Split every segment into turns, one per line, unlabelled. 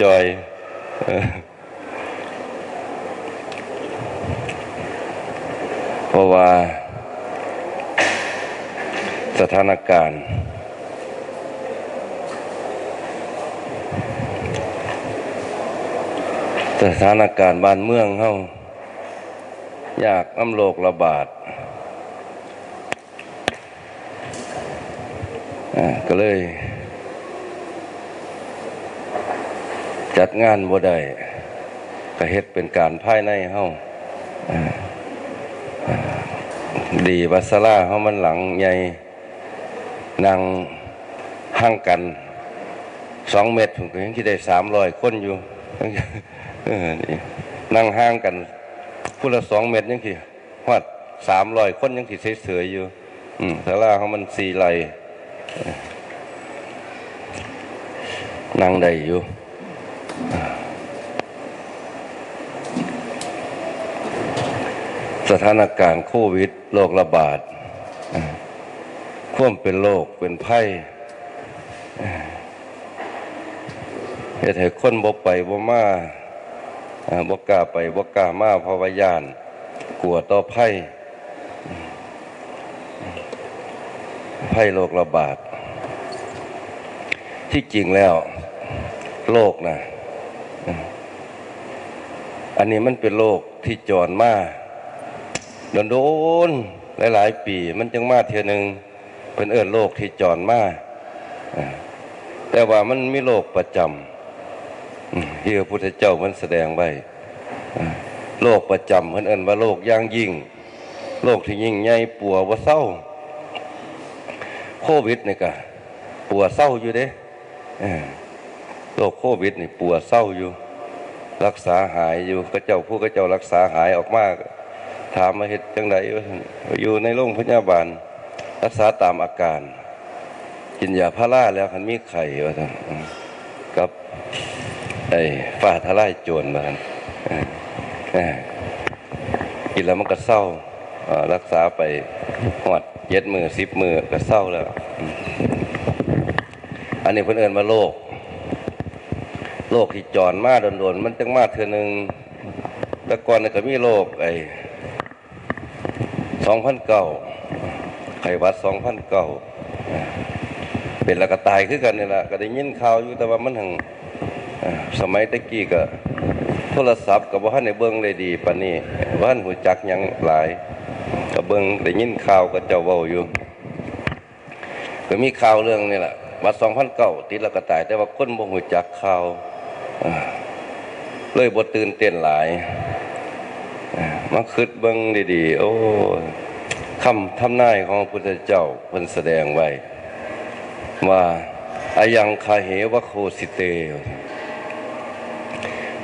จอยเพราะว่า สถานการณ์สถานการณ์บ้านเมืองเฮาอยากน้ำโลกระบาดก็เลย จัดงานบ่ได้ก็เฮ็ดเป็นการภายในเฮาอ่าอ่าดีวัสลาเฮามันหลังใหญ่นั่งห่างกันสองเมตรผมก็ยังคิดได้สามร้อยคนอยู่นั่งห่างกันผู้ละสองเมตรยังที่ฮอดสามร้อยคนยังที่เฉยๆอยู่อืมศาลาเขามันสี่ไหลนั่งได้อยู่ สถานการณ์โควิดโรคระบาดควมเป็นโรคเป็นไพ่อ่าเฮ็ดให้คนบ่ไปบ่มาบ่กล้าไปบ่กล้ามาเพราะวายาน กลัวต่อไพ่ไพ่โรคระบาด ที่จริงแล้วโรคนะ อันนี้มันเป็นโรคที่จรมาโดนโดนๆหลายๆปี มันจึงมาเทียหนึ่งเป็นเอิ้นโรคที่จรมาแต่ว่ามันมีโรคประจำที่พระพุทธเจ้ามันแสดงไว้โรคประจำเพิ่นเอิ้นว่าโรคย่างยิ่งโรคที่ยิ่งใหญ่ปัวว่าเศร้า โควิดนี่ก็ปัวเศร้าอยู่เด้อ โรคโควิดนี่ปัวเศร้าอยู่ รักษาหายอยู่ก็เจ้าผู้ก็เจ้ารักษาหายออกมากถามมาเฮ็ดจังไดว่าซั่นอยู่ในโรงพยาบาล รักษาตามอาการ กินยาพาราแล้วคันมีไข้ว่านกับไอ้ฟ้าทลายโจรว่าซั่นเออเออกินแล้วมันก็เศร้ารักษาไปหอดเย็ดมือสิบมือก็เศร้าแล้ว อันนี้เพิ่อนเอิ้นว่าโรค โรคที่จรมาโดนๆมันจังมาเทือหนึงแต่ก่อนก็มีโรคไอ้สองพันเก้าไข้หวัดสองพันเก้าเป็นแล้วก็ตายคือกันนี่แหละก็ได้ยินข่าวอยู่แต่ว่ามันถึงสมัยตะกี้ก็โทรศัพท์กับว่าในเบิ้องได้ดีปานนี้ว่าหัวจักยังหลายก็เบิ้องได้ยินข่าวก็เจ้าเว้าอยู่ก็มีข่าวเรื่องนี่แหละวัดสองพันเก้าติดแล้วก็ตาย แต่ว่าคนบ่หัวจักข่าว เลยบ่ตื่นเต้นหลาย มาคิดเบิ่งดีๆ โอ้คำทำนายของพระพุทธเจ้าเพิ่นแสดงไว้ ว่าอายังคาเหวะโคสิเต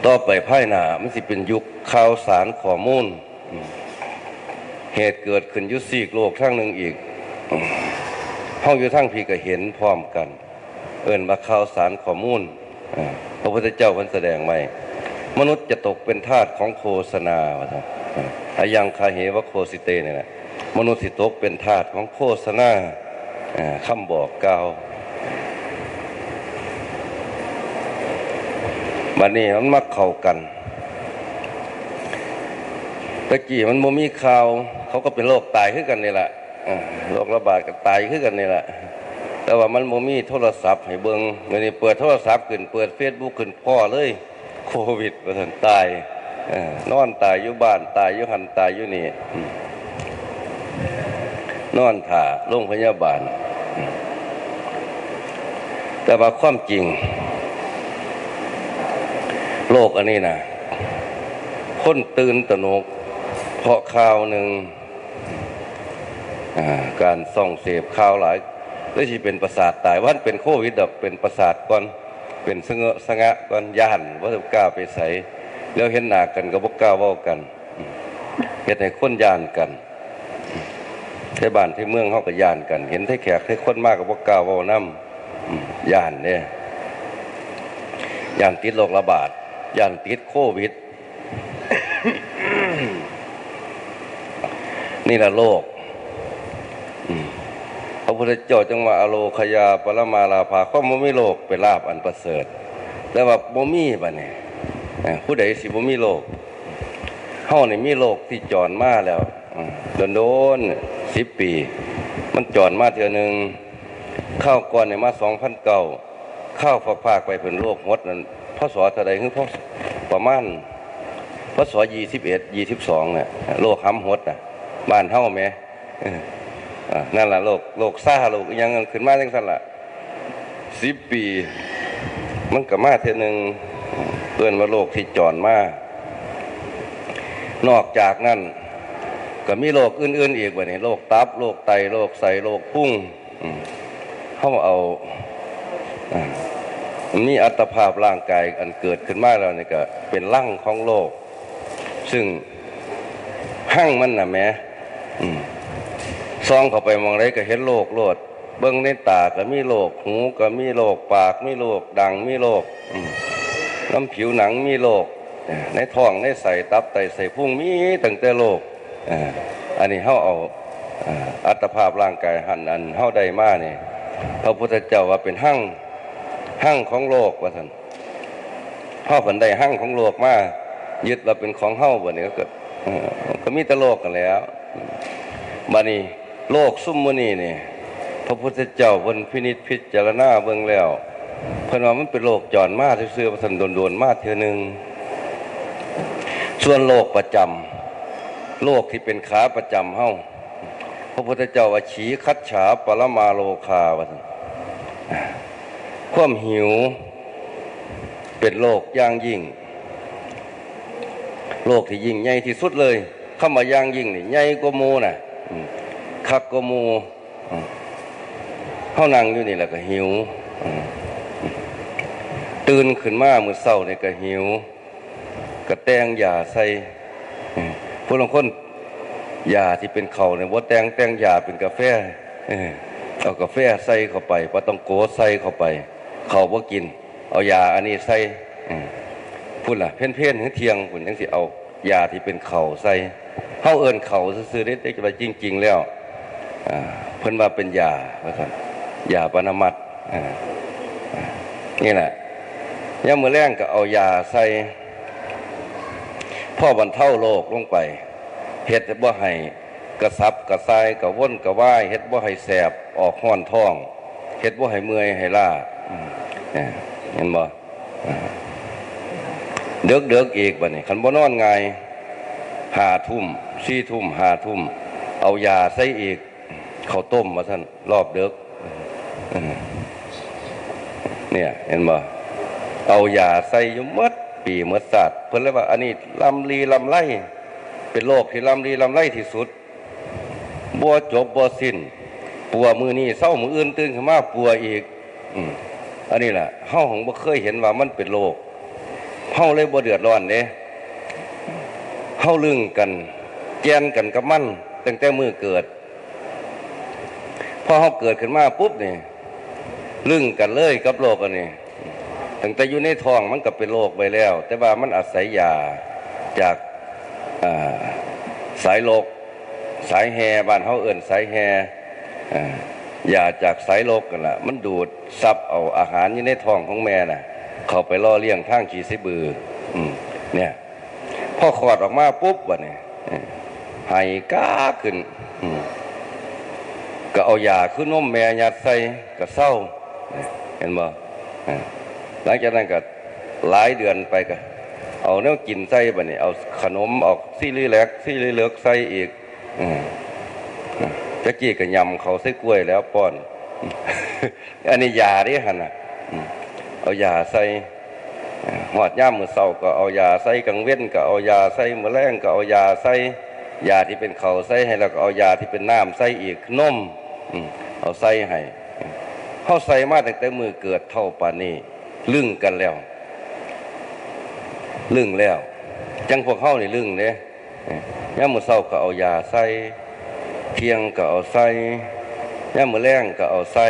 ต่อไปภายหนามันสิเป็นยุคข่าวสารข้อมูล เหตุเกิดขึ้นยุซีกโลกทั้งหนึ่งอีกเฮาอยู่ทั้งพีก็เห็นพร้อมกัน เอิ้นว่าข่าวสารข้อมูลอ่าพ ระพุทธเจ้าพิ่นแสดงไว้มนุษย์จะตกเป็นทาสของโฆษณาว่าซั่นอายังคาเหวะโคสิเตเนี่ยนะมนุษย์สิตกเป็นทาสของโฆษณาอ่าคำบอกกล่าวบัดนี้มันมักเข้ากันตะกี้มันบ่มีข่าว เขาก็เป็นโรคตายคือกันนี่แหละโรคระบาดก็ตายคือกันนี่แหละ แต่ว่ามันบ่มีโทรศัพท์ให้เบิงเดี๋ยวนี้เปิดโทรศัพท์ขึ้นเปิด Facebook ขึ้นพ่อเลยโควิดว่าซั่นตายนอนตายอยู่บ้านตายอยู่หันตายอยู่นี่นอนถ่าโรงพยาบาล แต่ว่าความจริง โลกอันนี้นะคนตื่นตระหนก เพราะข่าวหนึ่งการส่องเสพข่าวหลาย หรือที่เป็นประสาทตายวันเป็นโควิดดอกเป็นประสาทก่อนเป็นสงะสงะก่อนย่านว่าจะกล้าไปใส่แล้วเห็นหน้ากันก็บ่กล้าว้ากันเฮ็ดให้คนย่านกันที่บ้านที่เมืองเฮาก็ย่านกัน เห็นที่แขกที่คนมากก็บ่กล้าว้านำย่านเด้ย่านติดโรคระบาดย่านติดโควิดนี่แหละโลก พระพุทธเจ้าจังว่าอโลคยาปรมาลาภาก็บ่มีโลกเป็นลาบอันประเสริฐ แต่ว่าบ่มีบัดนี้เอ้อผู้ใดสิบ่มีโลกเฮานี่มีโลกที่จรมาแล้วโดนโดนสิบปี มันจรมาเทื่อหนึงข้าวก่อนเนี่ยมา2,009ข้าวฝากภาคไปเป็นโลกหดนั่นพศเท่าใดคือพศประมาณพศ21 22เอ็ดสิบสองเนี่ยโลกห้ำหดน่ะบ้านเฮาแหม เอออ่นั่นละโลกโลกซ่าโลกยังขึ้นมาจังซั่นละสิบปี มันก็มาเท่หนึงเพื่อนว่าโลกที่จรมานอกจากนั้น ก็มีโรคอื่น ๆ อีกว่านี่โรคตับโรคไตโรคไสโรคพุ่งเขาเอาอันมีอัตภาพร่างกายอันเกิดขึ้นมาแล้วนี่ก็เป็นร่างของโลก ซึ่งหั่งมันนะแม้ ซองเข้าไปมองไรก็เห็นโลกโลด เบิ้งในตาก็มีโลก หูก็มีโลก ปากมีโลก ดังมีโลกน้ำผิวหนังมีโลก ในท้องในใส่ตับไตใส่พุงมีตั้งแต่โลกอันนี้เฮาเอาอัตภาพร่างกายหันอันเฮาได้มานี่พระพุทธเจ้าว่าเป็นหั่งหั่งของโลกว่าท่านเฮาเพิ่นได้หั่งของโลกมายึดว่าเป็นของเฮาบ่นี่ก็เกิดก็มีแต่โลกกันแล้วบัดนี้ โลกซุ่มมือนี้นี่พระพุทธเจ้าเพิ่นพินิจพิจารณาเบิ่งแล้วเพิ่นว่ามันเป็นโลกจรมาซื่อๆว่าซั่นโดนๆมาเทื่อหนึงส่วนโลกประจำโลกที่เป็นขาประจำเฮาพระพุทธเจ้าว่าฉีคัดฉาปรมาโลคาว่าซั่นความหิวเป็นโลกย่างยิ่ง โลกที่ยิ่งใหญ่ที่สุดเลยคำว่าย่างยิ่งนี่ใหญ่กว่าหมูน่ะ คักกว่าหมูอืมเฮานั่งอยู่นี่แหละก็หิว ตื่นขึ้นมามือเช้านี่ก็หิวก็แตงยาใส่อืมผู้ลางคนยาที่เป็นเขาเนี่ยบ่แตงแตงยาเป็นกาแฟเออเอากาแฟใส่เข้าไปบ่ต้องโกใส่เข้าไป เขาบ่กิน เอายาอันนี้ใส่พูดล่ะ เพ่นเพ่นเที่ยงคุณยังสิเอายาที่เป็นเข่าใส่เฮาเอินเข่าซื่อได้แต่ว่าจริงๆแล้ว เพิ่นว่าเป็นยาว่าซั่นยาปนมัดนี่แหละย่ามือแรงก็เอายาใส่พ่อบรรเท่าโรคลงไปเฮ็ดบ่ให้กระสับกระส่ายกระวนกระว่ายเฮ็ดบ่ให้แสบออกห้อนท้องเฮ็ดบ่ให้เมื่อยให้ล้าเห็นบ่เดือกเดือกอีกบัดนี้คันบ่นอนไงหาทุ่มสี่ทุ่มหาทุ่ม เอายาใส่อีก ข้าวต้มมาท่านรอบเดือกเนี่ย เห็นบ่เอายาใส่ยู่หมดปีหมดศาสตร์เพิ่นเลยว่า อันนี้ลำลีลำไรเป็นโรคที่ลำลีลำไรที่สุดบัวจบบัวสิ้นปัวมือนี้เศร้ามืออื่นตื่นขึ้นมาปัวอีกอันนี้แหละเฮาของบ่เคยเห็นว่ามันเป็นโรคเฮาเลยบ่เดือดร้อนเด้เฮาลึงกันแกนกันกับมันตั้งแต่มือเกิด เฮาเกิดขึ้นมาปุ๊บนี่ลึงกันเลยกับโรคอันนี้ตั้งแต่อยู่ในท้องมันก็เป็นโรคไปแล้ว แต่ว่ามันอาศัยยาจากาสายโลก สายแฮบ้านเฮาเอิ้นสายแฮอ่ยาจากสายโลกกันละมันดูดซับเอาอาหารอยู่ในท้องของแม่น่ะ เข้าไปล่อเลี้ยงทางขี้ไสบืออเนี่ยพอขอดออกมาปุ๊บวะเนี่ยไห้ก้าขึ้นอื ก็เอายาขึ้นนมแม่ยัดใส่ก็เศร้า เห็นบ่หลังจากนั้นก็หลายเดือนไปก็เอาเนื้อกินใส่บ่เนี่ยเอาขนมออกซี่ลีแลกซี่ลีเลือกใส่อีกอืมอ่าตะกี้ก็ยำเขาใส่กล้วยแล้วป้อน อันนี้ยาดิหั่นน่ะเอายาใส่หอดย่ามมือเศร้าก็เอายาใส่กังเว้นก็เอายาใส่มือแรงก็เอายาใส่ยาที่เป็นเขาใส่ให้แล้วก็เอายาที่เป็นน้ำใส่อีกนม เอาใส่ให้เขาใส่มาตั้งแต่มือเกิดเท่าป่านนี้ลึ่งกันแล้ว ลึ่งแล้ว จังพวกเขานี่ลึ่งเด้ย่ามมือเศร้าก็เอายาใส่เที่ยงก็เอาใส่ย่ามือแรงก็เอาใส่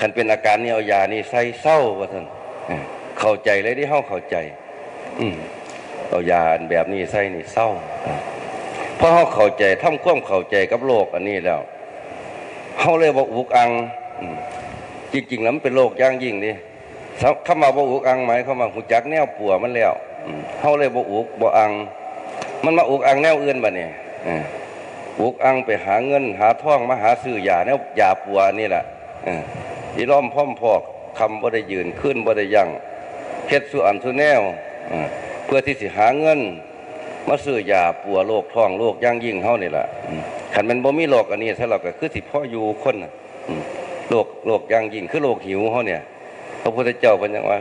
คันเป็นอาการนี้เอายานี่ใส่เศร้าว่าท่านเข้าใจเลยที่เฮาเข้าใจ อืเอายาอันแบบนี้ใส่นี่เศร้าเพราะเฮาเข้าใจทำความเข้าใจกับโลกอันนี้แล้ว เขาเลยบอกอุกอัง จริง ๆ แล้วมันเป็นโรคย่างยิ่งดิเข้ามาบอกอุกอังไหมเข้ามาหูจักแนวปัวมันแล้วเขาเลยบอกอุกบอกอัง มันมาอุกอังแนวอื่นบ่เนี่ยอุกอังไปหาเงิน หาท่องมาหาซื้อยาแนวยาปัวนี่แหละอีล้อมพ่อมพอกคำบ่ได้ยืนขึ้นบ่ได้ยั่งเฮ็ดสู่อันสู่แนวเพื่อที่สิหาเงิน มาซื้อยาปัวโรคท้องโรคย่างยิ่งเฮานี่แหละ อืมคันมันบ่มีโรคอันนี้ถ้าเราก็คือสิพ่ออยู่คนน่ะโรคโรคย่างยิ่งคือโรคหิวเฮาเนี่ยพระพุทธเจ้าเป็นยังว่า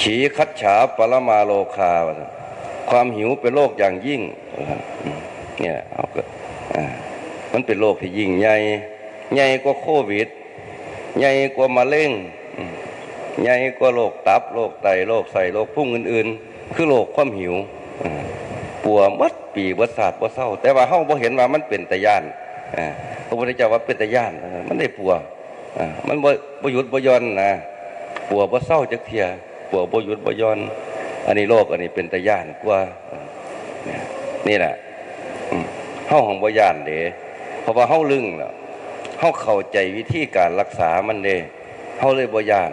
ฉีคัดฉาปรมาโลคาความหิวเป็นโรคอย่างยิ่งเนี่ยเอาก็มันเป็นโรคที่ยิ่งใหญ่ใหญ่กว่าโควิดใหญ่กว่ามะเร็งใหญ่กว่าโรคตับโรคไตโรคไส้โรคพุ่งอื่น ๆ คือโรคความหิว ปั่วมัดปีวัดศาสตร์วัดเศร้า แต่ว่าเฮาบ่เห็นว่ามันเป็นตะย่านอ่าพระพุทธเจ้าว่าเป็นตะย่าน มันได้ปัวอ่ามันบ่บ่หยุดบ่ย่อนนะปัวบ่เศร้าจักเทียปัวบ่หยุดบ่ย่อนอันนี้โลกอันนี้เป็นตะย่านกว่านี่แหละเฮาของบ่ย่านเด้เพราะว่าเฮาลึงแล้วเฮาเข้าใจวิธีการรักษามันเด้เฮาเลยบ่ย่าน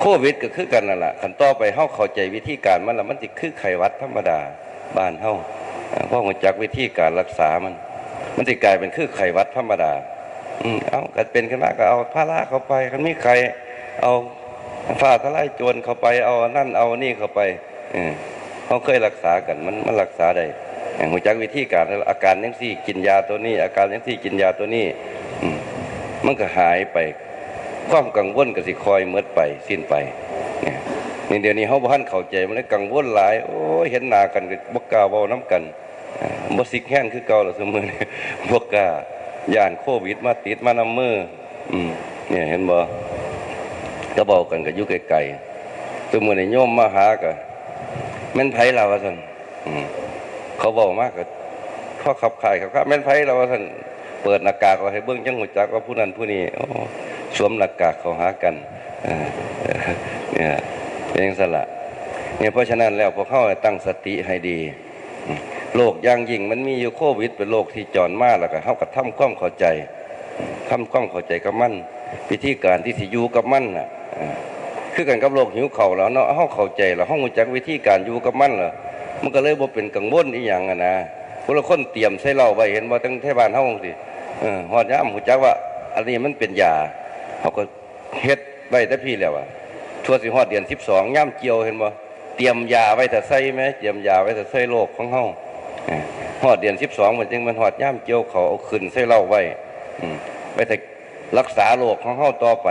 โควิดก็คือกันนั่นแหละขันต่อไปเฮาเข้าใจวิธีการมันแล้วมันสิคือไข้หวัดธรรมดา บ้านเฮาอ่าพราะหัวจักวิธีการรักษามัน มันสิกลายเป็นคือไข้หวัดธรรมดาอเอาก็เป็นขึ้นมาก็เอาพาราเข้าไปคันมีไข้เอาฟ้าทลายโจรเข้าไปเอานั่นเอานี่เข้าไปเขาเคยรักษากันมันมันรักษาได้หัวจักวิธีการอาการยังสี่กินยาตัวนี้ อาการยังสี่กินยาตัวนี้อมันก็หายไป ความกังวลก็สิคอยเมดไปสิ้นไปเนี่ย นี่เดี๋ยวนี้เฮาบ่ทันเข้าใจมันเลยกังวลหลาย โอ้เห็นหน้ากันก็บ่กล้าเว้านํกันบ่สิกแห้งคือเก่าแล้วซุมื้อนี้บ่กล้าย่านโควิดมาติดมานำมืออืมเนี่ยเห็นบ่ก็เว้ากันก็อยู่ไกลๆซุมื้อนี้โยมมาหาก็แม่นไผล่ะว่านเขาเว้ามากก็พอขับขายครับแม่นไผล่ะว่านเปิดหน้ากากเอาให้เบิ่งจังฮู้จักว่าผู้นั้นผู้นี้สวมหน้ากากเขาหากันเนี่ย เป็นอย่างสละเนี่ยเพราะฉะนั้นแล้วพวกเขาตั้งสติให้ดีโรคย่างยิ่งมันมีอยู่โควิด เป็นโรคที่จรมากแล้วก็เขาก็ทำความเข้าใจอืมทำความเข้าใจกับมันวิธีการที่สิอยู่กับมันน่ะคือกันกับโรคหิวเข่าแล้วเนาะเขาเข้าใจแล้วเขารู้จักวิธีการอยู่กับมันเหรอมันก็เลยบ่เป็นกังวลอีหยังอะนะพวกเราคนเตรียมใส่เราไว้เห็นว่าตั้งเทบานเฮาสิเอดยามรู้จักว่า อันนี้มันเป็นยาเขาก็เฮ็ดไว้แต่พี่แล้วอะ ทั่วสิฮอดเดือน12ย่ำเกี่ยวเห็นบ่เตรียมยาไว้แต่ใส่ไหมเตรียมยาไว้แต่ใส่โรคของเฮาเอดเดือน12มันจึงมันฮอดย่ำเกี่ยวเขาเอาขึ้นใส่เหล้าไว้ไว้แต่รักษาโรคของเฮาต่อไป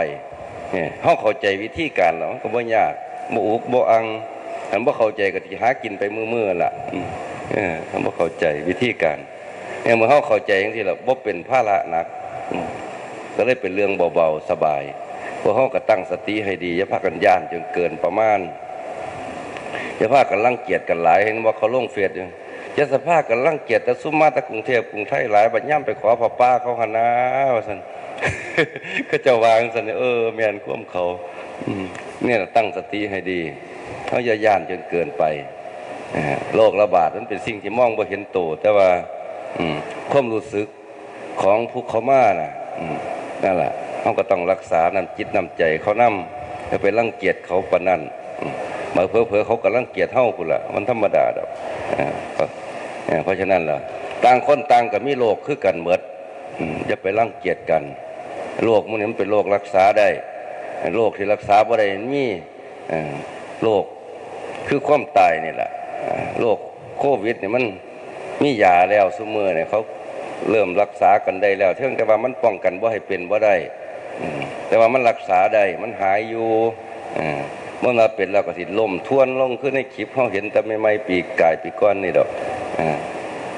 เนี่ยเฮาเข้าใจวิธีการแล้วก็บ่ยากบ่อุกบ่อังอันบ่เข้าใจก็สิหากินไปมื้อๆล่ะเอออันบ่เข้าใจวิธีการเนี่ยเมื่อเฮาเข้าใจจังซี่แล้วบ่เป็นภาระหนักก็เลยเป็นเรื่องเบาๆสบาย พวกเขาก็ตั้งสติให้ดีอย่าพากันย่านจนเกินประมาณอย่าพากันรังเกียจกันหลายเห็นว่าเขาลงเฟซอยู่อย่าสภาพกันรังเกียจแต่ซุ่มมาแตะกรุงเทพกรุงไทยหลายบัดย่ำไปขอพ่อป้าเขาหนนาว่าซั่นก็จะวางซั่นเออแม่นควมเขาอเนี่ยตั้งสติให้ดีเขาอย่าย่านจนเกินไปโรคระบาดนั้นเป็นสิ่งที่มองบ่เห็นโตวแต่ว่าอืความรู้สึกของผู้เขามาน่ะนั่นแหละ เขาก็ต้องรักษาน้ำจิตน้ำใจเขานำอย่าไปรังเกียจเขาปนนั้นอืมมาเผลอเขาก็รังเกียจเฮาพุ่นละมันธรรมดาดอกเพราะฉะนั้นล่ะ ต่างคนต่างก็มีโรคคือกันเหมือดอืมอย่าไปรังเกียจกันโรคมันนี้มันเป็นโรครักษาได้โรคที่รักษาบ่ได้มีโรคคือความตายนี่แหละโรคโควิดเนี่ยมันมียาแล้วซุมื้อเนี่ยเขาเริ่มรักษากันได้แล้วเท่งแต่ว่ามันป้องกันว่าให้เป็นว่าได้ แต่ว่ามันรักษาได้มันหายอยู่เมื่อมาเป็นแล้วก็สิล่มทวนลงขึ้นในคลิปเขาเห็นแต่ไม่ไม่ๆปีกกายปีก้อนนี่ดอก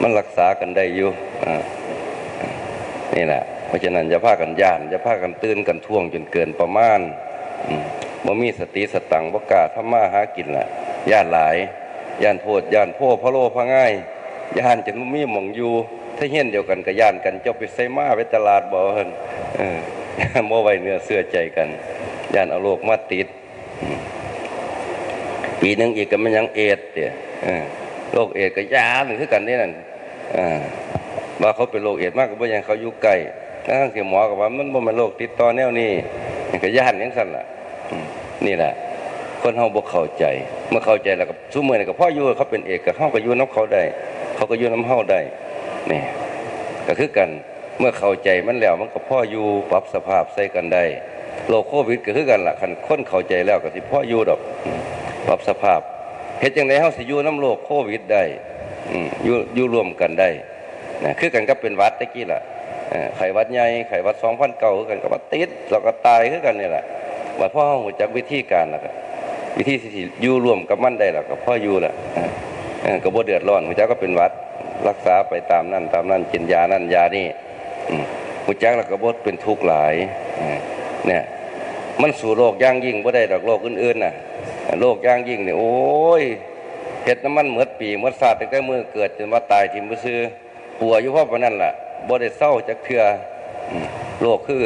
มันรักษากันได้อยู่นี่แหละเพราะฉะนั้นอย่าพากันย่านอย่าพากันตื่นกันท่วงจนเกินประมาณอืมบ่มีสติสตังบ่กล้าทำมาหากินล่ะย่านหลายย่านโทษย่านโพพะโลพะง่ายย่านจนมีหมองอยู่ ถ้าเฮียนเดียวกันก็ย่านกันเจ้าไปใส่มาไปตลาดบ่เพิ่น เออไว้เนื้อเสื้อใจกันย่านเอาโรคมาติด ปีหนึ่งอีกก็มันยังเอดเด้เออโรคเอดก็ยาหนึ่งคือกันนี่นั่นว่าเขาเป็นโรคเอดมากก็บ่อยังเขาอยู่ใกล้ทั้งที่หมอก็ว่ามันบ่แม่นโรคติดต่อแนวนี้ก็ย่านจังซั่นล่ะนี่แหละคนเฮาบ่เข้าใจเมื่อเข้าใจแล้วก็ซุมื้อนี้ก็พ่ออยู่เขาเป็นเอกก็เฮาก็อยู่นํเขาได้ เขาก็อยู่นํเฮาได้นี่ก็คือกัน เมื่อเข้าใจมันแล้วมันก็พ่ออยู่ปรับสภาพใส่กันได้โรคโควิดก็คือกันล่ะคันคนเข้าใจแล้วก็สิพ่ออยู่ดอกปรับสภาพเฮ็ดจังไดเฮาสิอยู่นํโรคโควิดได้อยู่อยู่รวมกันได้นะคือกันก็เป็นวัดตะกี้ล่ะเอ่อไขวัดใหญ่ไข้หวัด2009คือกันก็ว่าติดแล้วก็ตายคือกันนี่แหละว่าพ่อเฮารู้จักวิธีการแล้วก็วิธีสิอยู่รวมกับมันได้ล้วก็พ่ออยู่ละก็บ่เดือดร้อนหัวจักก็เป็นวัดรักษาไปตามนั่นตามนั่นกินยานั่นยานี่ มหัวจักแล้วก็บ่เป็นทุกข์หลายเนี่ยมันสู่โรคย่างยิ่งบ่ได้ดอกโรคอื่นๆน่ะโรคย่างยิ่งเนี่ยโอ้ยเฮ็ดน้ำมันเหมือดปีเหมือดศาสตร์ตั้งแต่มือเกิดจนว่าตายทิมบ่ซื้อปัวอยู่เพราะปานนั้นล่ะบ่ได้เศร้าจักเทื่อโรคคือ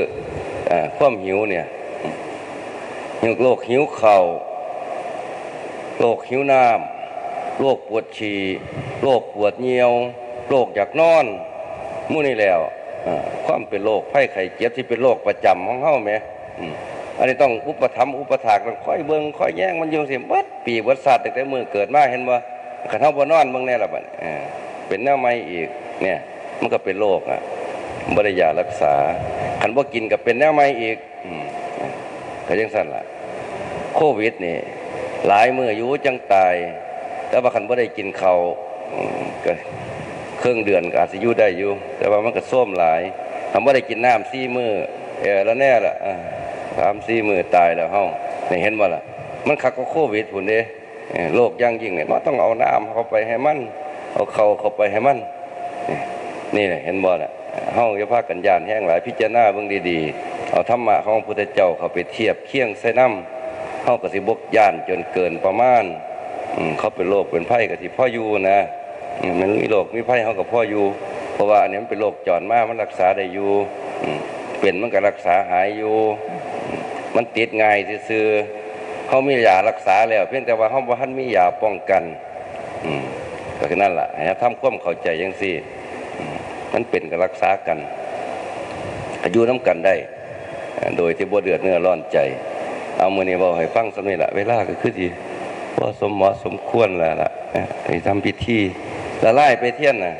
เอ่อความหิวเนี่ยโรคหิวเข่าโรคหิวน้ำโรคปวดฉี่โรคปวดเหี่ยวโรคอยากนอนมู่นี่แล้ว ความเป็นโรคไข้ไข้เจ็บที่เป็นโรคประจำของเฮาแหมอันนี้ต้องอุปถัมอุปถากต้องคอยเบิ่งค่อยแย่งมันอยู่สิเบิดปีบิดศาสตร์ตั้งแต่มื้อเกิดมาเห็นบ่คันเฮาบ่นอนเบิ่งแน่ละบัดนี้อ่าเป็นแนวใหม่อีกเนี่ยมันก็เป็นโรคอะบ่ได้ยารักษาคันบ่ากินก็เป็นแนวใหม่อีกอืมก็จังซั่นละโควิดนี่หลายมืออยู่จังตาย แต่ว่าคันบ่าได้กินเขาอืมก็ เครื่องเดือนก็อาจจะอยู่ได้อยู่ แต่ว่ามันก็ส้วมหลายทำบ่าได้กินน้ำซี่มือเออแล้วแน่ละอ่าสามสี่มือตายแล้วเฮานี่เห็นบ่ล่ะ มันคักก็โควิดพุ่นเด้อโรคอย่งยิ่งเนี่ยมันต้องเอาน้ำเข้าไปให้มัน เอาเข่าเข้าไปให้มัน นี่นี่แหละเห็นบ่ล่ะเฮาอย่าพากันยานแห้งหลายพิจารณาเบิ่งดีๆ เอาธรรมะของพระพุทธเจ้าเข้าไปเทียบเคียงใส่น้ำเฮาก็สิบกยานจนเกินประมาณเขาเป็นโรคเป็นไข้ก็สิพ่ออยู่นะ มันมีโรคมีไข้เฮาก็พ่ออยู่ เพราะว่าอันนี้มันเป็นโรคจรมากมันรักษาได้อยู่อืมเป็นมันก็รักษาหายอยู่ มันติดง่ายซื่อเขามียารักษาแล้ว เพียงแต่ว่าเฮาบ่ทันมียาป้องกันก็คือนั่นแหละให้ทำความเข้าใจยังสี่มันเป็นกับรักษากันอายุน้ำกันได้ โดยที่บ่เดือดเนื้อร้อนใจ เอามือนี้บอกให้ฟังสมัยละเวลาก็คือที่ว่าสมเหมาะสมควรแล้วล่ะเอ่อให้ทำพิธี ละไล่ไปเที่ยนน่ะ